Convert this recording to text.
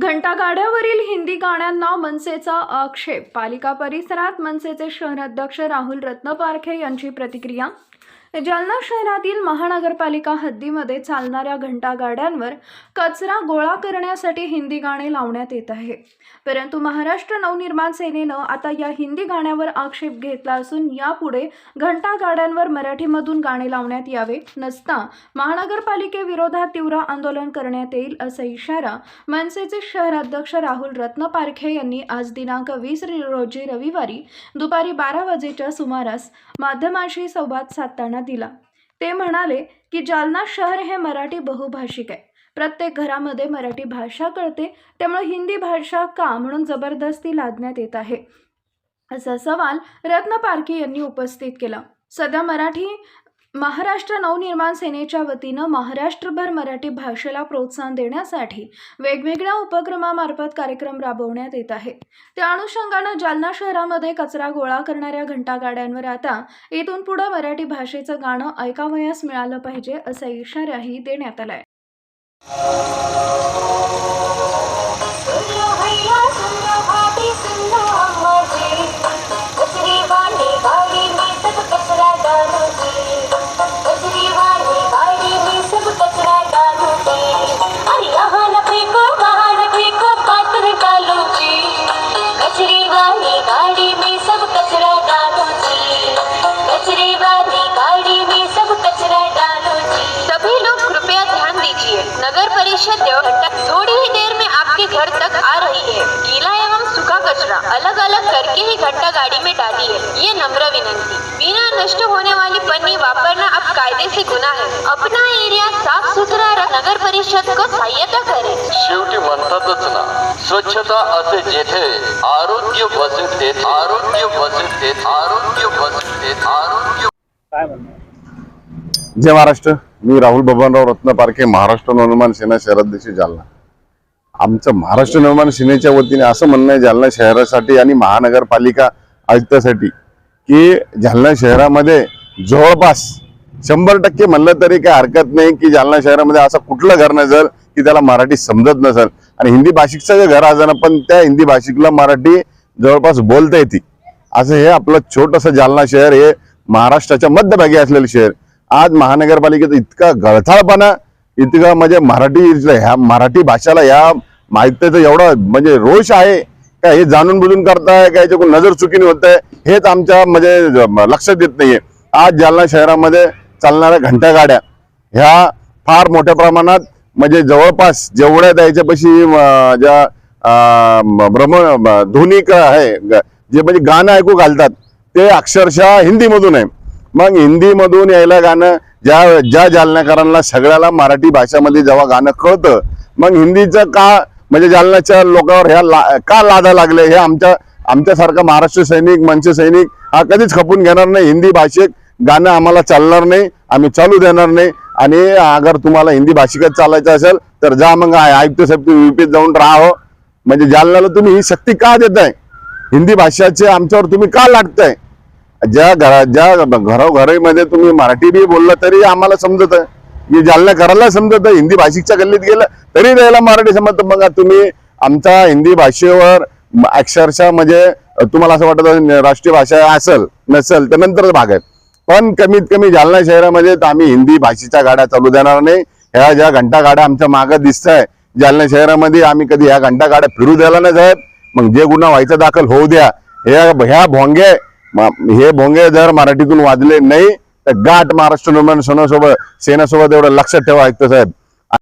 घंटागाड्यावरील हिंदी गाण्यांना मनसेचा आक्षेप. पालिका परिसरात मनसेचे शहराध्यक्ष राहुल रत्नपारखे यांची प्रतिक्रिया जालना शहरातील महानगरपालिका हद्दीमध्ये चालणाऱ्या घंटागाड्यांवर कचरा गोळा करण्यासाठी हिंदी गाणे लावण्यात येत आहे. परंतु महाराष्ट्र नवनिर्माण सेनेनं आता या हिंदी गाण्यावर आक्षेप घेतला असून यापुढे घंटागाड्यांवर मराठीमधून गाणे लावण्यात यावे नसता महानगरपालिकेविरोधात तीव्र आंदोलन करण्यात येईल असा इशारा मनसेचे शहराध्यक्ष राहुल रत्नपारखे यांनी आज दिनांक वीस रोजी रविवारी दुपारी बारा वाजेच्या सुमारास माध्यमांशी संवाद साधताना दिला. ते म्हणाले की जालना शहर हे मराठी बहुभाषिक आहे. प्रत्येक घरामध्ये मराठी भाषा कळते त्यामुळे हिंदी भाषा का म्हणून जबरदस्ती लादण्यात येत आहे? असा सवाल रत्न पारखी यांनी उपस्थित केला. सध्या मराठी महाराष्ट्र नवनिर्माण सेनेच्या वतीनं महाराष्ट्रभर मराठी भाषेला प्रोत्साहन देण्यासाठी वेगवेगळ्या उपक्रमामार्फत कार्यक्रम राबवण्यात येत आहे. त्या अनुषंगानं जालना शहरामध्ये कचरा गोळा करणाऱ्या घंटागाड्यांवर आता इथून पुढे मराठी भाषेचं गाणं ऐकावयास मिळालं पाहिजे असा इशाराही देण्यात आलाय. घंटा गाड़ी में डाली है। ये नम्र विनंती। बिना नष्ट होने वाली पन्नी वापरना अब कायदे से गुना है। अपना एरिया साफ़ सुथरा रख नगर परिषद को सहायता करें। शेवटी म्हणतातच ना स्वच्छता असे जेथे आरोग्य वसे तेथे आरोग्य वसे तेथे आरोग्य वसे तेथे आरोग्य जय महाराष्ट्र. मी राहुल बबनराव रत्नपारखे महाराष्ट्र नवनिर्माण सेना शहराध्यक्ष जालना. आमचं महाराष्ट्र निर्माण सेनेच्या वतीने असं म्हणणं आहे जालना शहरासाठी आणि महानगरपालिका आयुक्तासाठी की जालना शहरामध्ये जवळपास शंभर टक्के म्हणलं तरी काही हरकत नाही की जालना शहरामध्ये असं कुठलं घर नसेल की त्याला मराठी समजत नसेल. आणि हिंदी भाषिकचं जे घर असं पण त्या हिंदी भाषिकला मराठी जवळपास बोलता येते. असं हे आपलं छोटंसं जालना शहर हे महाराष्ट्राच्या मध्यभागी असलेलं शहर. आज महानगरपालिकेत इतका गळथाळपणा इतका म्हणजे मराठी ह्या मराठी भाषेला ह्या माहितीचं एवढा म्हणजे रोष आहे का हे जाणून बुजून करताय का याच्याकडून नजर चुकीने होत आहे हेच आमच्या म्हणजे लक्षात येत नाहीये. आज जालना शहरामध्ये चालणाऱ्या घंटा गाड्या ह्या फार मोठ्या प्रमाणात म्हणजे जवळपास जेवढ्या द्यायच्यापाशी ज्या भ्रम ध्वनी आहे जे म्हणजे गाणं ऐकू घालतात ते अक्षरशः हिंदीमधून आहे. मग हिंदीमधून यायला गाणं ज्या ज्या जालनाकरांना सगळ्याला मराठी भाषामध्ये जेव्हा गाणं कळतं मग हिंदीचं का म्हणजे जालन्याच्या लोकांवर ह्या ला का लादा लागले हे आमच्या आमच्यासारखा महाराष्ट्र सैनिक मनसे सैनिक हा कधीच खपून घेणार नाही. हिंदी भाषेत गाणं आम्हाला चालणार नाही आम्ही चालू देणार नाही. आणि अगर तुम्हाला हिंदी भाषिकच चालायचं असेल तर जा मग आय- आयुक्त साहेब तुम्ही युपीत जाऊन राहा हो. म्हणजे जालन्याला तुम्ही ही शक्ती का देताय? हिंदी भाषाचे आमच्यावर तुम्ही का लाटताय? ज्या घरा ज्या घरोघरीमध्ये तुम्ही मराठी बी बोललं तरी आम्हाला समजत. आहे जालना घराला समजत आहे हिंदी भाषिकच्या गल्लीत गेलं तरी त्याला मराठी समजतं. मग तुम्ही आमच्या हिंदी भाषेवर अक्षरशः म्हणजे तुम्हाला असं वाटत राष्ट्रीय भाषा असेल नसेल तर नंतरच भाग आहे. पण कमीत कमी जालना शहरामध्ये तर आम्ही हिंदी भाषेच्या गाड्या चालू देणार नाही. ह्या ज्या घंटा गाड्या आमच्या मागं दिसत आहे जालना शहरामध्ये आम्ही कधी ह्या घंटा गाड्या फिरू द्यायला नाही साहेब मग जे गुन्हा व्हायचा दाखल होऊ द्या. ह्या ह्या भोंगे हे भोंगे जर मराठीतून वाजले नाही तर गाठ महाराष्ट्र निर्माण सेनेसोबत सेनासोबत एवढं लक्षात ठेवा ऐकतो साहेब.